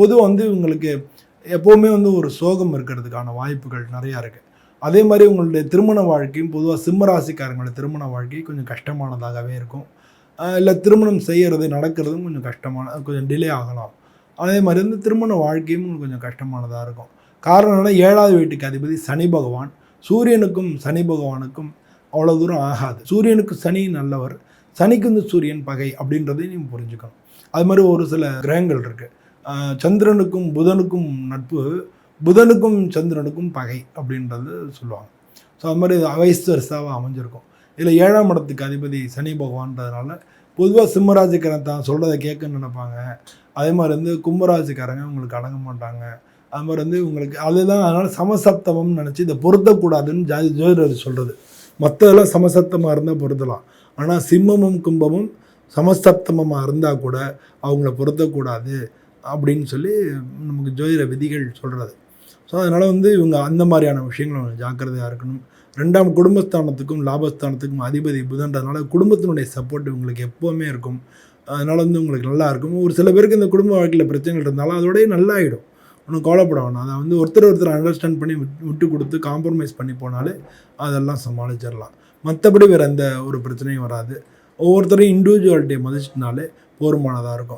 பொதுவாக வந்து உங்களுக்கு எப்போவுமே வந்து ஒரு சோகம் இருக்கிறதுக்கான வாய்ப்புகள் நிறையா இருக்குது அதே மாதிரி உங்களுடைய திருமண வாழ்க்கையும் பொதுவாக சிம்மராசிக்காரங்களுடைய திருமண வாழ்க்கை கொஞ்சம் கஷ்டமானதாகவே இருக்கும். இல்லை திருமணம் செய்கிறது நடக்கிறதும் கொஞ்சம் கஷ்டமான கொஞ்சம் டிலே ஆகலாம். அதே மாதிரி வந்து திருமண வாழ்க்கையும் கொஞ்சம் கஷ்டமானதாக இருக்கும். காரணம் என்ன ஏழாவது வீட்டுக்கு அதிபதி சனி பகவான். சூரியனுக்கும் சனி பகவானுக்கும் அவ்வளோ தூரம் ஆகாது. சூரியனுக்கு சனி நல்லவர். சனிக்கு வந்து சூரியன் பகை அப்படின்றதையும் நீங்கள் புரிஞ்சுக்கணும். அது மாதிரி ஒரு சில கிரகங்கள் இருக்குது சந்திரனுக்கும் புதனுக்கும் நட்பு. புதனுக்கும் சந்திரனுக்கும் பகை அப்படின்றது சொல்லுவாங்க. ஸோ அது மாதிரி வயசு அமைஞ்சிருக்கும். இதில் ஏழாம் இடத்துக்கு அதிபதி சனி பகவான்றதுனால பொதுவாக சிம்மராசிக்காரன் தான் சொல்கிறத கேட்கன்னு நினைப்பாங்க. அதே மாதிரி வந்து கும்பராசிக்காரங்க உங்களுக்கு அடங்க மாட்டாங்க. அது மாதிரி வந்து உங்களுக்கு அதுதான் அதனால் சமசப்தமம்னு நினச்சி இதை பொருத்தக்கூடாதுன்னு ஜாதி ஜோதிடர் சொல்கிறது மற்றதெல்லாம் சமசப்தமாக இருந்தால் பொருத்தலாம். ஆனால் சிம்மமும் கும்பமும் சமசப்தமமாக இருந்தால் கூட அவங்கள பொருத்தக்கூடாது. அப்படின்னு சொல்லி நமக்கு ஜோதிட விதிகள் சொல்கிறது ஸோ அதனால் வந்து இவங்க அந்த மாதிரியான விஷயங்கள் அவங்க ஜாக்கிரதையாக இருக்கணும். ரெண்டாம் குடும்பஸ்தானத்துக்கும் லாபஸ்தானத்துக்கும் அதிபதி புதன்றதுனால குடும்பத்தினுடைய சப்போர்ட் இவங்களுக்கு எப்போவுமே இருக்கும். அதனால் வந்து உங்களுக்கு நல்லா இருக்கும். ஒரு சில பேருக்கு இந்த குடும்ப வாழ்க்கையில் பிரச்சனைகள் இருந்தாலும் அதோடய நல்லா ஆகிடும் ஒன்றும் கவலைப்பட வேணாம். அதை வந்து ஒருத்தர் ஒருத்தர் அண்டர்ஸ்டாண்ட் பண்ணி விட்டு விட்டு கொடுத்து காம்ப்ரமைஸ் பண்ணி போனாலே அதெல்லாம் சமாளிச்சிடலாம். மற்றபடி வேறு எந்த ஒரு பிரச்சனையும் வராது. ஒவ்வொருத்தரையும் இண்டிவிஜுவாலிட்டியை மதிச்சிட்டனாலே போருமானதாக இருக்கும்.